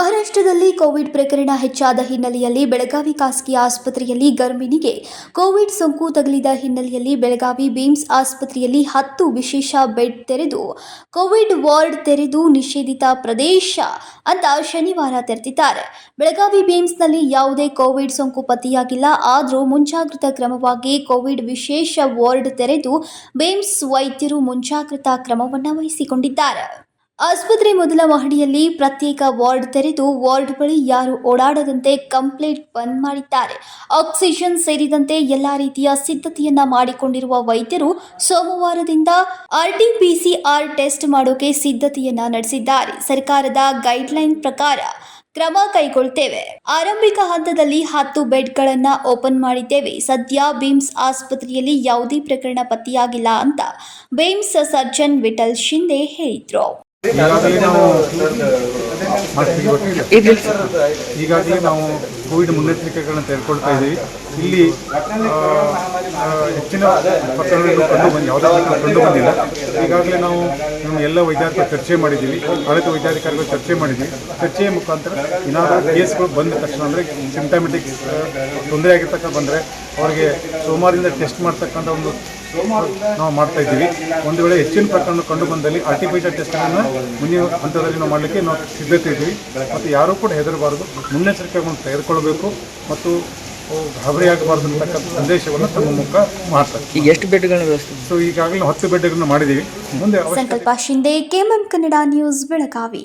ಮಹಾರಾಷ್ಟ್ರದಲ್ಲಿ ಕೋವಿಡ್ ಪ್ರಕರಣ ಹೆಚ್ಚಾದ ಹಿನ್ನೆಲೆಯಲ್ಲಿ ಬೆಳಗಾವಿ ಖಾಸಗಿ ಆಸ್ಪತ್ರೆಯಲ್ಲಿ ಗರ್ಭಿಣಿಗೆ ಕೋವಿಡ್ ಸೋಂಕು ತಗುಲಿದ ಹಿನ್ನೆಲೆಯಲ್ಲಿ ಬೆಳಗಾವಿ ಬೀಮ್ಸ್ ಆಸ್ಪತ್ರೆಯಲ್ಲಿ ಹತ್ತು ವಿಶೇಷ ಬೆಡ್ ತೆರೆದು, ಕೋವಿಡ್ ವಾರ್ಡ್ ತೆರೆದು ನಿಷೇಧಿತ ಪ್ರದೇಶ ಅಂತ ಶನಿವಾರ ತೆರೆದಿದ್ದಾರೆ. ಬೆಳಗಾವಿ ಬೀಮ್ಸ್ನಲ್ಲಿ ಯಾವುದೇ ಕೋವಿಡ್ ಸೋಂಕು ಪತ್ತೆಯಾಗಿಲ್ಲ. ಆದರೂ ಮುಂಜಾಗ್ರತಾ ಕ್ರಮವಾಗಿ ಕೋವಿಡ್ ವಿಶೇಷ ವಾರ್ಡ್ ತೆರೆದು ಬೀಮ್ಸ್ ವೈದ್ಯರು ಮುಂಜಾಗ್ರತಾ ಕ್ರಮವನ್ನು ವಹಿಸಿಕೊಂಡಿದ್ದಾರೆ. ಆಸ್ಪತ್ರೆ ಮೊದಲ ಮಹಡಿಯಲ್ಲಿ ಪ್ರತ್ಯೇಕ ವಾರ್ಡ್ ತೆರೆದು ವಾರ್ಡ್ ಬಳಿ ಯಾರು ಓಡಾಡದಂತೆ ಕಂಪ್ಲೀಟ್ ಬಂದ್ ಮಾಡಿದ್ದಾರೆ. ಆಕ್ಸಿಜನ್ ಸೇರಿದಂತೆ ಎಲ್ಲಾ ರೀತಿಯ ಸಿದ್ಧತೆಯನ್ನ ಮಾಡಿಕೊಂಡಿರುವ ವೈದ್ಯರು ಸೋಮವಾರದಿಂದ ಆರ್ಟಿಪಿಸಿಆರ್ ಟೆಸ್ಟ್ ಮಾಡೋಕೆ ಸಿದ್ಧತೆಯನ್ನ ನಡೆಸಿದ್ದಾರೆ. ಸರ್ಕಾರದ ಗೈಡ್ಲೈನ್ ಪ್ರಕಾರ ಕ್ರಮ ಕೈಗೊಳ್ತೇವೆ. ಆರಂಭಿಕ ಹಂತದಲ್ಲಿ ಹತ್ತು ಬೆಡ್ಗಳನ್ನ ಓಪನ್ ಮಾಡಿದ್ದೇವೆ. ಸದ್ಯ ಬಿಮ್ಸ್ ಆಸ್ಪತ್ರೆಯಲ್ಲಿ ಯಾವುದೇ ಪ್ರಕರಣ ಪತ್ತೆಯಾಗಿಲ್ಲ ಅಂತ ಬಿಮ್ಸ್ ಸರ್ಜನ್ ವಿಠಲ್ ಶಿಂದೆ ಹೇಳಿದ್ರು. ಈಗಾಗಲೇ ನಾವು. ಈಗಾಗಲೇ ನಾವು ಕೋವಿಡ್ ಮುನ್ನೆಚ್ಚರಿಕೆಗಳನ್ನು ತೆಗೆದುಕೊಳ್ತಾ ಇದ್ದೀವಿ. ಇಲ್ಲಿ ಹೆಚ್ಚಿನ ಪ್ರಕರಣಗಳು ಕಂಡು ಬಂದು ಯಾವುದೇ ಕಂಡು ಬಂದಿಲ್ಲ. ಈಗಾಗಲೇ ನಾವು ನಮ್ಮ ಎಲ್ಲ ವೈದ್ಯಾಧಿಕಾರಿ ಚರ್ಚೆ ಮಾಡಿದ್ದೀವಿ. ಆಡಳಿತ ವೈದ್ಯಾಧಿಕಾರಿಗಳು ಚರ್ಚೆ ಮಾಡಿದ್ದೀವಿ. ಚರ್ಚೆಯ ಮುಖಾಂತರ ಏನಾದರೂ ಕೇಸ್ಗಳು ಬಂದ ತಕ್ಷಣ ಅಂದರೆ ಸಿಂಟಮೆಟಿಕ್ಸ್ ತೊಂದರೆ ಆಗಿರ್ತಕ್ಕ ಬಂದರೆ ಅವರಿಗೆ ಸೋಮವಾರದಿಂದ ಟೆಸ್ಟ್ ಮಾಡ್ತಕ್ಕಂಥ ಒಂದು ನಾವು ಮಾಡ್ತಾ ಇದ್ದೀವಿ. ಒಂದು ವೇಳೆ ಹೆಚ್ಚಿನ ಪ್ರಕರಣ ಕಂಡು ಬಂದಲ್ಲಿ ಆರ್ಟಿಫಿಷಿಯಲ್ ಟೆಸ್ಟ್ಗಳನ್ನು ಮುಂದಿನ ಹಂತದಲ್ಲಿ ನಾವು ಮಾಡಲಿಕ್ಕೆ ನಾವು ಸಿದ್ಧತೆ ಇದ್ದೀವಿ. ಮತ್ತು ಯಾರೂ ಕೂಡ ಹೆದರಬಾರದು. ಮುನ್ನೆಚ್ಚರಿಕೆಗಳನ್ನು ತೆಗೆದುಕೊಳ್ಬೇಕು ಮತ್ತು ಗಾಬರಿ ಆಗಬಾರ್ದು ಅಂತಕ್ಕಂಥ ಸಂದೇಶವನ್ನು ತಮ್ಮ ಮುಖ ಮಾಡ್ತಾರೆ. ಈಗ ಎಷ್ಟು ಬೆಡ್ಗಳನ್ನ ವ್ಯವಸ್ಥೆ? ಸೊ ಈಗಾಗಲೇ ನಾವು ಹತ್ತು ಬೆಡ್ಗಳನ್ನು ಮಾಡಿದ್ದೀವಿ. ಮುಂದೆ ಸಂಕಲ್ಪ ಶಿಂದೆ ಕೆಎಂಎಂ ಕನ್ನಡ ನ್ಯೂಸ್ ಬೆಳಗಾವಿ.